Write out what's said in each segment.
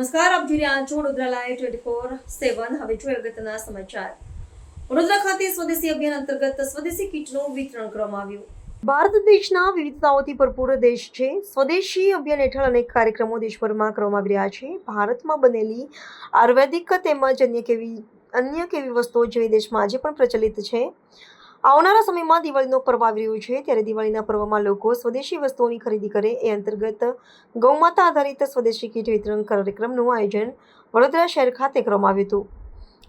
નમસ્કાર, આપ જોઈ રહ્યા છો વડોદરા ટ્વેન્ટી ફોર સેવન હવે જોઈએ અગત્યના સમાચાર. વડોદરા ખાતે સ્વદેશી અભિયાન અંતર્ગત સ્વદેશી કીટનું વિતરણ કરવામાં આવ્યું. ભારત દેશના વિવિધતાઓથી ભરપૂર દેશ છે. સ્વદેશી અભિયાન હેઠળ અનેક કાર્યક્રમો દેશભરમાં કરવામાં આવી રહ્યા છે. ભારતમાં બનેલી આયુર્વેદિક તેમજ અન્ય કેવી અન્ય કેવી વસ્તુઓ જેવી દેશમાં આજે પણ પ્રચલિત છે. આવનારા સમયમાં દિવાળીનો પર્વ આવી રહ્યો છે. ત્યારે દિવાળીના પર્વમાં લોકો સ્વદેશી વસ્તુઓની ખરીદી કરે. એ અંતર્ગત ગૌમાતા આધારિત સ્વદેશી કીટ વિતરણ કાર્યક્રમનું આયોજન વડોદરા શહેર ખાતે કરવામાં આવ્યું હતું.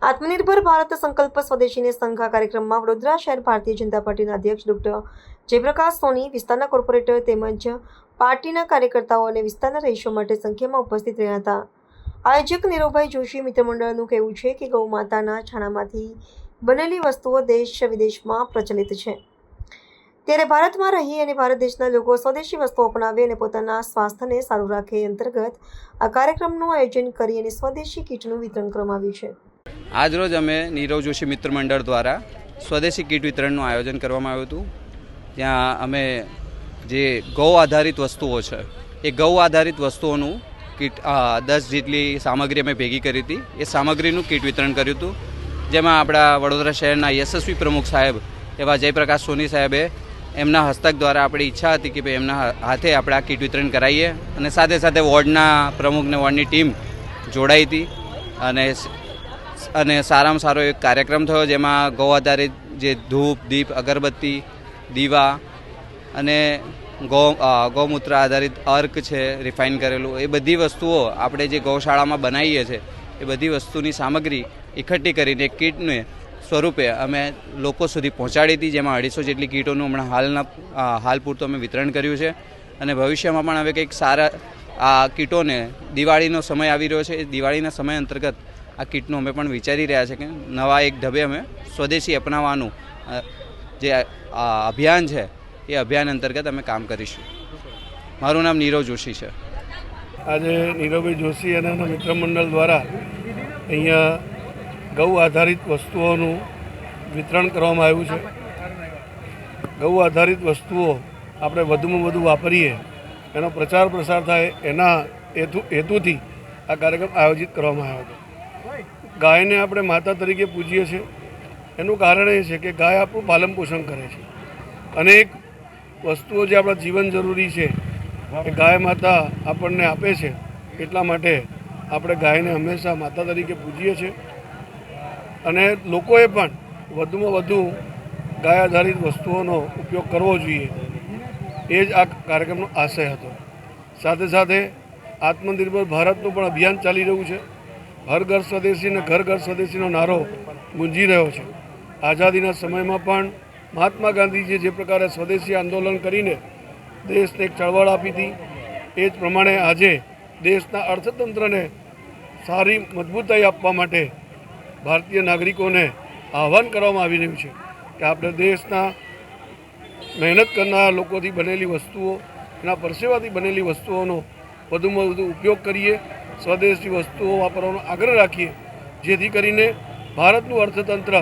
આત્મનિર્ભર ભારત સંકલ્પ સ્વદેશીને સંઘા કાર્યક્રમમાં વડોદરા શહેર ભારતીય જનતા પાર્ટીના અધ્યક્ષ ડોક્ટર જયપ્રકાશ સોની, વિસ્તારના કોર્પોરેટર તેમજ પાર્ટીના કાર્યકર્તાઓ અને વિસ્તારના રહીશો માટે સંખ્યામાં ઉપસ્થિત રહ્યા હતા. આયોજક નીરવભાઈ જોશી મિત્ર મંડળનું કહેવું છે કે ગૌ માતાના છાણામાંથી બનેલી વસ્તુઓ દેશ વિદેશમાં પ્રચલિત છે. ત્યારે ભારતમાં રહી અને ભારત દેશના લોકો સ્વદેશી વસ્તુઓ અપનાવે અને પોતાના સ્વાસ્થ્યને સારું રાખે અંતર્ગત આ કાર્યક્રમનું આયોજન કરી અને સ્વદેશી કીટનું વિતરણ કરવામાં આવ્યું છે. આજરોજ અમે નીરવ જોશી મિત્ર મંડળ દ્વારા સ્વદેશી કીટ વિતરણનું આયોજન કરવામાં આવ્યું હતું. ત્યાં અમે જે ગૌ આધારિત વસ્તુઓ છે, એ ગૌ આધારિત વસ્તુઓનું કીટ દસ જેટલી સામગ્રી અમે ભેગી કરી હતી. એ સામગ્રીનું કીટ વિતરણ કર્યું હતું. જેમાં આપણા વડોદરા શહેરના યશસ્વી પ્રમુખ સાહેબ એવા જયપ્રકાશ સોની સાહેબે એમના હસ્તક દ્વારા આપણી ઈચ્છા હતી કે ભાઈ એમના હાથે આપણે આ કીટ વિતરણ કરાવીએ અને સાથે સાથે વોર્ડના પ્રમુખને વોર્ડની ટીમ જોડાઈ હતી. અને અને સારામાં સારો એક કાર્યક્રમ થયો જેમાં ગૌ આધારિત જે ધૂપ, દીપ, અગરબત્તી, દીવા અને ગૌ ગૌમૂત્ર આધારિત અર્ક છે, રિફાઇન કરેલું, એ બધી વસ્તુઓ આપણે જે ગૌશાળામાં બનાવીએ છીએ એ બધી વસ્તુની સામગ્રી એકઠી કરીને કીટને સ્વરૂપે અમે લોકો સુધી પહોંચાડી હતી, જેમાં અઢીસો જેટલી કીટોનું હમણાં હાલના હાલ પૂરતું અમે વિતરણ કર્યું છે. અને ભવિષ્યમાં પણ હવે કંઈક સારા, આ કીટોને દિવાળીનો સમય આવી રહ્યો છે. એ દિવાળીના સમય અંતર્ગત આ કીટનું અમે પણ વિચારી રહ્યા છે કે નવા એક ઢબે અમે સ્વદેશી અપનાવવાનું જે અભિયાન છે, એ અભિયાન અંતર્ગત અમે કામ કરીશું. મારું નામ નીરવ જોશી છે. આજે નીરવભાઈ જોશી અને એના મિત્રમંડળ દ્વારા અહીંયા ગૌ આધારિત વસ્તુઓનું વિતરણ કરવામાં આવ્યું છે. ગૌ આધારિત વસ્તુઓ આપણે વધુમાં વધુ વાપરીએ, એનો પ્રચાર પ્રસાર થાય, એના હેતુ, હેતુથી આ કાર્યક્રમ આયોજિત કરવામાં આવ્યો હતો. ગાયને આપણે માતા તરીકે પૂજીએ છીએ. એનું કારણ એ છે કે ગાય આપણું પાલન પોષણ કરે છે. અનેક વસ્તુઓ જે આપણા જીવન જરૂરી છે ગાય માતા આપણને આપે છે, એટલા માટે આપણે ગાયને હંમેશા માતા તરીકે પૂજીએ છીએ. અને લોકોએ પણ વધુમાં વધુ ગાય આધારિત વસ્તુઓનો ઉપયોગ કરવો જોઈએ. એ જ આ કાર્યક્રમનો આશય હતો. સાથે સાથે આત્મનિર્ભર ભારતનું પણ અભિયાન ચાલી રહ્યું છે. હર ઘર સ્વદેશી અને ઘર ઘર સ્વદેશીનો નારો ગુંજી રહ્યો છે. આઝાદીના સમયમાં પણ મહાત્મા ગાંધીજીએ જે પ્રકારે સ્વદેશી આંદોલન કરીને દેશને એક ચળવળ આપી હતી. એ જ પ્રમાણે આજે દેશના અર્થતંત્રને સારી મજબૂતાઈ આપવા માટે ભારતીય નાગરિકોને આહવાન કરવામાં આવી રહ્યું છે કે આપણે દેશના મહેનત કરનારા લોકોથી બનેલી વસ્તુઓ, એના પરસેવાથી બનેલી વસ્તુઓનો વધુમાં વધુ ઉપયોગ કરીએ, સ્વદેશી વસ્તુઓ વાપરવાનો આગ્રહ રાખીએ, જેથી કરીને ભારતનું અર્થતંત્ર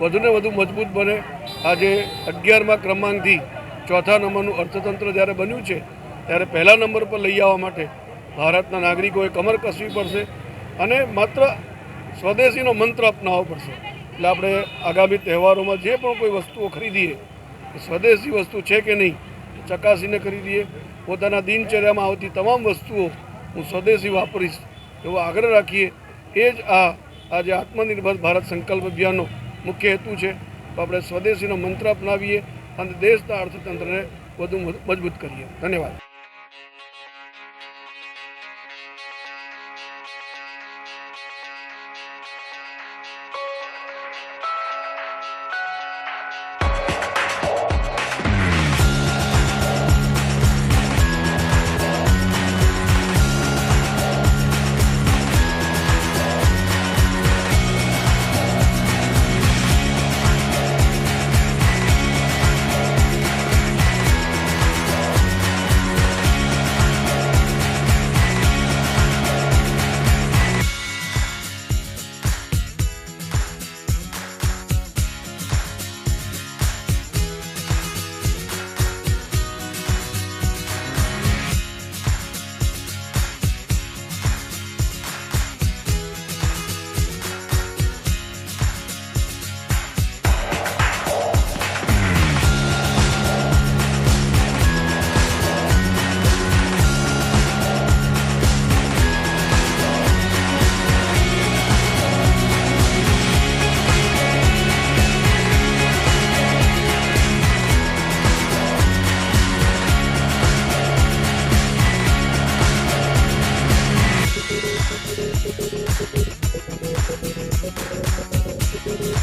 વધુને વધુ મજબૂત બને. આજે અગિયારમા ક્રમાંકથી ચોથા નંબરનું અર્થતંત્ર જ્યારે બન્યું છે, ત્યારે પહેલા નંબર પર લઈ આવવા માટે ભારતના નાગરિકોએ કમર કસવી પડશે અને માત્ર સ્વદેશીનો મંત્ર અપનાવવો પડશે. એટલે આપણે આગામી તહેવારોમાં જે પણ કોઈ વસ્તુઓ ખરીદીએ સ્વદેશી વસ્તુ છે કે નહીં ચકાસીને ખરીદીએ. પોતાના દિનચર્યામાં આવતી તમામ વસ્તુઓ હું સ્વદેશી વાપરીશ એવો આગ્રહ રાખીએ. એ જ આ આજે આત્મનિર્ભર ભારત સંકલ્પ અભિયાનનો મુખ્ય હેતુ છે. તો આપણે સ્વદેશીનો મંત્ર અપનાવીએ. અને દેશના અર્થતંત્રને વધુ મજબૂત કરીએ. ધન્યવાદ.